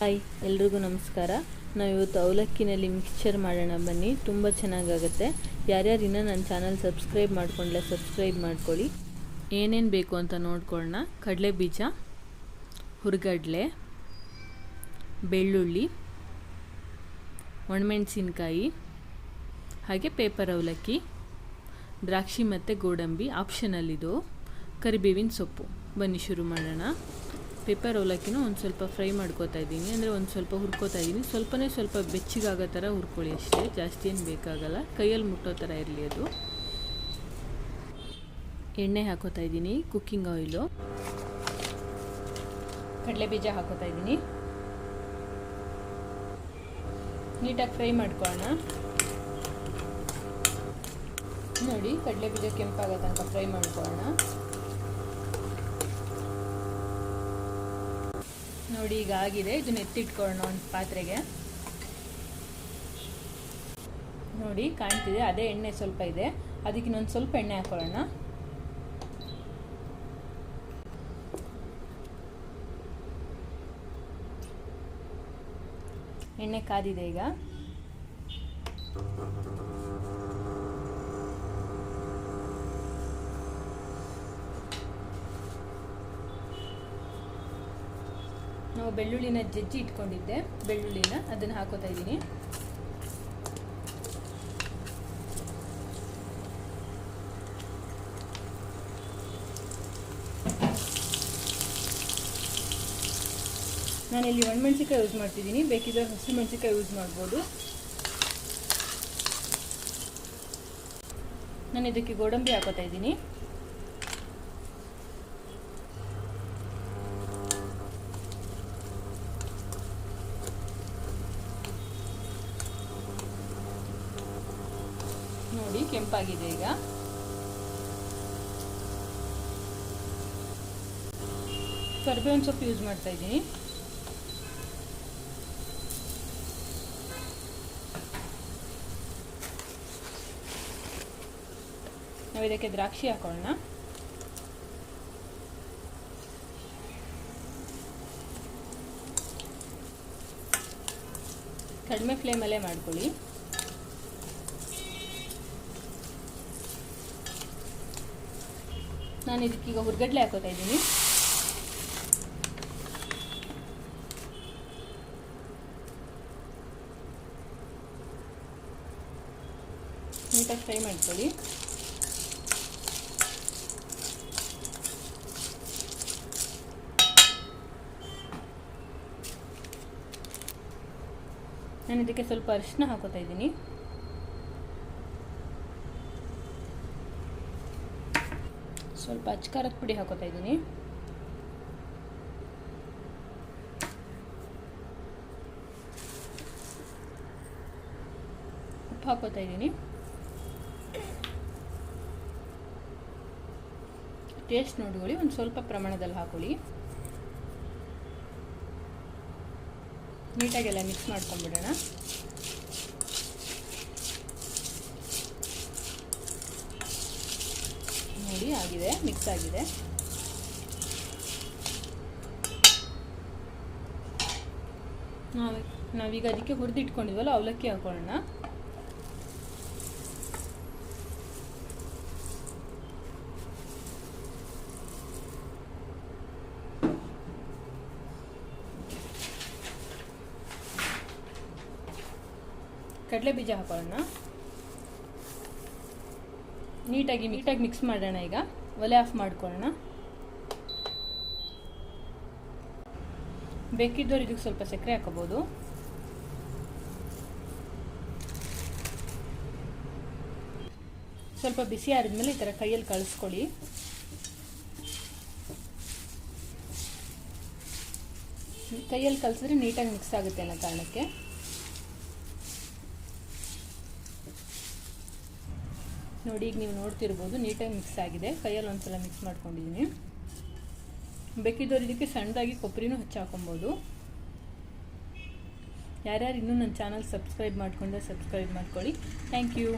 Hi, ಎಲ್ರಿಗೂ ನಮಸ್ಕಾರ. ನಾವು ಇವತ್ತು ಅವಲಕ್ಕಿನಲ್ಲಿ ಮಿಕ್ಸ್ಚರ್ ಮಾಡೋಣ ಬನ್ನಿ. ತುಂಬ ಚೆನ್ನಾಗಾಗುತ್ತೆ. ಯಾರ್ಯಾರು ಇನ್ನೂ ನನ್ನ ಚಾನಲ್ ಸಬ್ಸ್ಕ್ರೈಬ್ ಮಾಡ್ಕೊಂಡ್ಲೆ ಸಬ್ಸ್ಕ್ರೈಬ್ ಮಾಡ್ಕೊಳ್ಳಿ. ಏನೇನು ಬೇಕು ಅಂತ ನೋಡ್ಕೊಳ್ಳೋಣ. ಕಡಲೆ ಬೀಜ ಹುರ್ಗಡ್ಲೆ, ಬೆಳ್ಳುಳ್ಳಿ, ಒಣಮೆಣಸಿನ್ಕಾಯಿ, ಹಾಗೆ ಪೇಪರ್ ಅವಲಕ್ಕಿ, ದ್ರಾಕ್ಷಿ ಮತ್ತು ಗೋಡಂಬಿ ಆಪ್ಷನಲ್ಲಿದು ಕರಿಬೇವಿನ ಸೊಪ್ಪು. ಬನ್ನಿ ಶುರು ಮಾಡೋಣ. ಪೇಪರ್ ಅವಲಕ್ಕಿನೂ ಒಂದು ಸ್ವಲ್ಪ ಫ್ರೈ ಮಾಡ್ಕೋತಾ ಇದ್ದೀನಿ. ಅಂದರೆ ಒಂದು ಸ್ವಲ್ಪ ಹುರ್ಕೋತಾ ಇದ್ದೀನಿ. ಸ್ವಲ್ಪನೇ ಸ್ವಲ್ಪ ಬೆಚ್ಚಗಾಗೋ ಥರ ಹುರ್ಕೊಳ್ಳಿ ಅಷ್ಟೇ. ಜಾಸ್ತಿ ಏನು ಬೇಕಾಗಲ್ಲ. ಕೈಯಲ್ಲಿ ಮುಟ್ಟೋ ಥರ ಇರಲಿ ಅದು. ಎಣ್ಣೆ ಹಾಕೋತಾ ಇದ್ದೀನಿ. ಕುಕ್ಕಿಂಗ್ ಆಯಿಲು ಕಡಲೆ ಬೀಜ ಹಾಕೋತಾ ಇದ್ದೀನಿ. ನೀಟಾಗಿ ಫ್ರೈ ಮಾಡ್ಕೊಳ್ಳೋಣ. ನೋಡಿ, ಕಡಲೆ ಬೀಜ ಕೆಂಪಾಗೋ ತನಕ ಫ್ರೈ ಮಾಡ್ಕೊಳ್ಳೋಣ. ನೋಡಿ, ಈಗ ಆಗಿದೆ. ಇದನ್ನ ಎತ್ತಿಟ್ಕೊಳ್ಳೋಣ ಒಂದು ಪಾತ್ರೆಗೆ. ನೋಡಿ, ಕಾಣ್ತಿದೆ. ಅದೇ ಎಣ್ಣೆ ಸ್ವಲ್ಪ ಇದೆ. ಅದಕ್ಕೆ ಇನ್ನೊಂದು ಸ್ವಲ್ಪ ಎಣ್ಣೆ ಹಾಕೊಳ್ಳೋಣ. ಎಣ್ಣೆ ಕಾದಿದೆ ಈಗ. ಬೆಳ್ಳುಳ್ಳಿನ ಜಜ್ಜಿ ಇಟ್ಕೊಂಡಿದ್ದೆ. ಬೆಳ್ಳುಳ್ಳಿನ ಅದನ್ನು ಹಾಕೋತಾ ಇದ್ದೀನಿ. ನಾನಿಲ್ಲಿ ಒಣಮೆಣ್ಸಿಕಾಯಿ ಯೂಸ್ ಮಾಡ್ತಿದ್ದೀನಿ. ಬೇಕಿದ್ರೆ ಹಸಿರು ಮೆಣಸಿಕಾಯಿ ಯೂಸ್ ಮಾಡ್ಬೋದು. ನಾನು ಇದಕ್ಕೆ ಗೋಡಂಬಿ ಹಾಕೋತಾ ಇದ್ದೀನಿ. ನೋಡಿ ಕೆಂಪಾಗಿದೆ ಈಗ. ಕರ್ಬೇವಿನ ಸೊಪ್ಪು ಯೂಸ್ ಮಾಡ್ತಾ ಇದ್ದೀನಿ. ನಾವು ಇದಕ್ಕೆ ದ್ರಾಕ್ಷಿ ಹಾಕೊಳ್ಳೋಣ. ಕಡಿಮೆ ಫ್ಲೇಮಲ್ಲೇ ಮಾಡ್ಕೊಳ್ಳಿ. ನಾನು ಇದಕ್ಕೀಗ ಹುರ್ಗಡ್ಲೆ ಹಾಕೋತಾ ಇದ್ದೀನಿ. ನೀಟಾಗಿ ಫ್ರೈ ಮಾಡ್ಕೊಳ್ಳಿ. ನಾನು ಇದಕ್ಕೆ ಸ್ವಲ್ಪ ಅರಿಶಿನ ಹಾಕೋತಾ ಇದ್ದೀನಿ. ಸ್ವಲ್ಪ ಅಚ್ಕಾರದ ಪುಡಿ ಹಾಕೋತಾ ಇದ್ದೀನಿ. ಉಪ್ಪು ಹಾಕೋತಾ ಇದ್ದೀನಿ. ಟೇಸ್ಟ್ ನೋಡ್ಕೊಳ್ಳಿ, ಒಂದು ಸ್ವಲ್ಪ ಪ್ರಮಾಣದಲ್ಲಿ ಹಾಕೊಳ್ಳಿ. ನೀಟಾಗೆಲ್ಲ ಮಿಕ್ಸ್ ಮಾಡ್ಕೊಂಡ್ಬಿಡೋಣ ನೋಡಿ ಆಗಿದೆ ಮಿಕ್ಸ್ ಆಗಿದೆ. ನಾವು ನಾವೀಗ ಅದಕ್ಕೆ ಹುರಿದಿಟ್ಕೊಂಡಿದ್ವಲ್ಲ ಅವಲಕ್ಕಿ ಹಾಕೊಳ್ಳೋಣ. ಕಡಲೆ ಬೀಜ ಹಾಕೊಳ್ಳೋಣ. ನೀಟಾಗಿ ನೀಟಾಗಿ ಮಿಕ್ಸ್ ಮಾಡೋಣ ಈಗ. ಒಲೆ ಆಫ್ ಮಾಡ್ಕೊಳ್ಳೋಣ. ಬೇಕಿದ್ದವ್ರು ಇದಕ್ಕೆ ಸ್ವಲ್ಪ ಸಕ್ಕರೆ ಹಾಕೋಬೋದು ಸ್ವಲ್ಪ ಬಿಸಿ ಆರಿದ್ಮೇಲೆ ಈ ಥರ ಕೈಯಲ್ಲಿ ಕಳಿಸ್ಕೊಳ್ಳಿ. ಕೈಯಲ್ಲಿ ಕಲಸಿದ್ರೆ ನೀಟಾಗಿ ಮಿಕ್ಸ್ ಆಗುತ್ತೆ ಅನ್ನೋ ಕಾರಣಕ್ಕೆ. ನೋಡಿ, ಈಗ ನೀವು ನೋಡ್ತಿರ್ಬೋದು, ನೀಟಾಗಿ ಮಿಕ್ಸ್ ಆಗಿದೆ. ಕೈಯಲ್ಲಿ ಒಂದ್ಸಲ ಮಿಕ್ಸ್ ಮಾಡ್ಕೊಂಡಿದ್ದೀನಿ. ಬೇಕಿದ್ದವ್ರು ಇದಕ್ಕೆ ಸಣ್ಣದಾಗಿ ಕೊಬ್ಬರಿನೂ ಹಚ್ಚಾಕೊಬೋದು ಯಾರ್ಯಾರು ಇನ್ನೂ ನನ್ನ ಚಾನಲ್ ಸಬ್ಸ್ಕ್ರೈಬ್ ಮಾಡ್ಕೊಂಡ್ರೆ ಸಬ್ಸ್ಕ್ರೈಬ್ ಮಾಡ್ಕೊಳ್ಳಿ. Thank you